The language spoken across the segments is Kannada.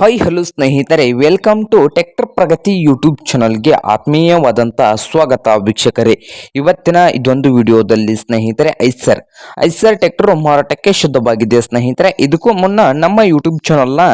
ಹಾಯ್ ಹಲೋ ಸ್ನೇಹಿತರೆ welcome to tractor Pragati YouTube ಚಾನಲ್ಗೆ ಆತ್ಮೀಯವಾದಂಥ ಸ್ವಾಗತ ವೀಕ್ಷಕರೇ. ಇವತ್ತಿನ ಇದೊಂದು ವಿಡಿಯೋದಲ್ಲಿ ಸ್ನೇಹಿತರೆ ಐಸರ್ ಐಸರ್ ಟೆಕ್ಟರ್ ಮಾರಾಟಕ್ಕೆ ಶುದ್ಧವಾಗಿದೆ ಸ್ನೇಹಿತರೆ. ಇದಕ್ಕೂ ಮುನ್ನ ನಮ್ಮ ಯೂಟ್ಯೂಬ್ ಚಾನಲ್ನ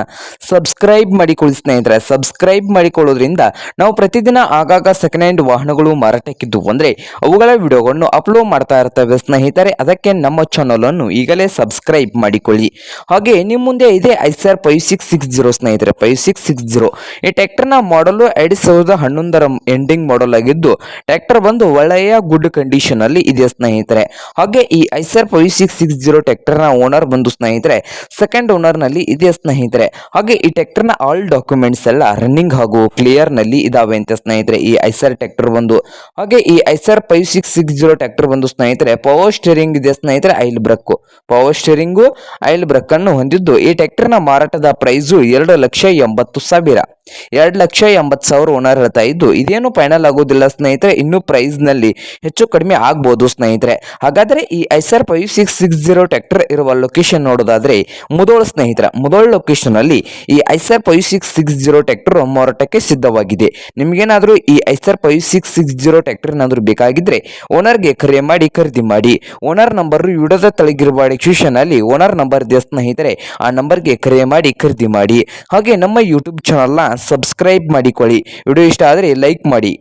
ಸಬ್ಸ್ಕ್ರೈಬ್ ಮಾಡಿಕೊಳ್ಳಿ ಸ್ನೇಹಿತರೆ. ಸಬ್ಸ್ಕ್ರೈಬ್ ಮಾಡಿಕೊಳ್ಳೋದ್ರಿಂದ ನಾವು ಪ್ರತಿದಿನ ಆಗಾಗ ಸೆಕೆಂಡ್ ಹ್ಯಾಂಡ್ ವಾಹನಗಳು ಮಾರಾಟಕ್ಕಿದ್ದು ಅಂದರೆ ಅವುಗಳ ವಿಡಿಯೋಗಳನ್ನು ಅಪ್ಲೋಡ್ ಮಾಡ್ತಾ ಇರ್ತವೆ ಸ್ನೇಹಿತರೆ. ಅದಕ್ಕೆ ನಮ್ಮ ಚಾನಲನ್ನು ಈಗಲೇ ಸಬ್ಸ್ಕ್ರೈಬ್ ಮಾಡಿಕೊಳ್ಳಿ. ಹಾಗೆ ನಿಮ್ಮ ಮುಂದೆ ಇದೆ Eicher five six six zero ಸ್ನೇಹಿತರೆ. ಫೈವ್ ಸಿಕ್ಸ್ ಸಿಕ್ಸ್ ಜೀರೋ ಈ ಟ್ರ್ಯಾಕ್ಟರ್ನ ಮಾಡಲು ಎರಡ್ ಸಾವಿರದ ಹನ್ನೊಂದರ ಎಂಡಿಂಗ್ ಮಾಡಲ್ ಆಗಿದ್ದು, ಟ್ರ್ಯಾಕ್ಟರ್ ಬಂದು ಒಳ್ಳೆಯ ಗುಡ್ ಕಂಡೀಷನ್ ಅಲ್ಲಿ ಇದೆ ಸ್ನೇಹಿತರೆ. ಹಾಗೆ ಈ Eicher five six six zero ಟ್ರ್ಯಾಕ್ಟರ್ನ ಓನರ್ ಬಂದು ಸ್ನೇಹಿತರೆ ಸೆಕೆಂಡ್ ಓನರ್ನಲ್ಲಿ ಇದೆ ಸ್ನೇಹಿತರೆ. ಹಾಗೆ ಈ ಟ್ರ್ಯಾಕ್ಟರ್ನ ಆಲ್ ಡಾಕ್ಯುಮೆಂಟ್ಸ್ ಎಲ್ಲ ರನ್ನಿಂಗ್ ಹಾಗೂ ಕ್ಲಿಯರ್ನಲ್ಲಿ ಇದಾವೆ ಅಂತ ಸ್ನೇಹಿತರೆ ಈ ಐಸರ್ ಟ್ರ್ಯಾಕ್ಟರ್ ಬಂದು. ಹಾಗೆ ಈ Eicher five six six zero tractor ಬಂದು ಸ್ನೇಹಿತರೆ ಪವರ್ ಸ್ಟೇರಿಂಗ್ ಇದೆ ಸ್ನೇಹಿತರೆ oil brake power steering oil brake ಅನ್ನು ಹೊಂದಿದ್ದು ಈ ಟ್ರ್ಯಾಕ್ಟರ್ನ ಮಾರಾಟದ ಪ್ರೈಸು ಎರಡು ಲಕ್ಷ ಎಂಬತ್ತು ಸಾವಿರ. ಎರಡು ಲಕ್ಷ ಎಂಬತ್ತು ಸಾವಿರ ಓನರ್ ಹೇಳ್ತಾ ಇದ್ದು, ಇದೇನು ಫೈನಲ್ ಆಗೋದಿಲ್ಲ ಸ್ನೇಹಿತರೆ, ಇನ್ನು ಪ್ರೈಸ್ನಲ್ಲಿ ಹೆಚ್ಚು ಕಡಿಮೆ ಆಗ್ಬೋದು ಸ್ನೇಹಿತರೆ. ಹಾಗಾದ್ರೆ ಈ Eicher five six six zero tractor ಇರುವ ಲೊಕೇಶನ್ ನೋಡೋದಾದ್ರೆ ಮುದೋಳ ಸ್ನೇಹಿತರ, ಮುದೋಳ ಲೊಕೇಶನ್ ಅಲ್ಲಿ ಈ Eicher five six six zero tractor ಮಾರಾಟಕ್ಕೆ ಸಿದ್ಧವಾಗಿದೆ. ನಿಮಗೇನಾದರೂ ಈ Eicher five six six zero tractor ಏನಾದರೂ ಬೇಕಾಗಿದ್ರೆ ಓನರ್ಗೆ ಕರೆ ಮಾಡಿ, ಖರೀದಿ ಮಾಡಿ ಓನರ್ ನಂಬರ್ ವಿಡಿಯೋದ ತಳಗಿರುವ ಡಿಸ್ಕ್ರಿಪ್ಷನ್ ಅಲ್ಲಿ ಓನರ್ ನಂಬರ್ ಇದೆ ಸ್ನೇಹಿತರೆ, ಆ ನಂಬರ್ಗೆ ಕರೆ ಮಾಡಿ, ಖರೀದಿ ಮಾಡಿ. ಹಾಗೆ ನಮ್ಮ ಯೂಟ್ಯೂಬ್ ಚಾನಲ್ನ ಸಬ್ಸ್ಕ್ರೈಬ್ ಮಾಡಿಕೊಳ್ಳಿ. ವಿಡಿಯೋ ಇಷ್ಟ ಆದರೆ ಲೈಕ್ ಮಾಡಿ.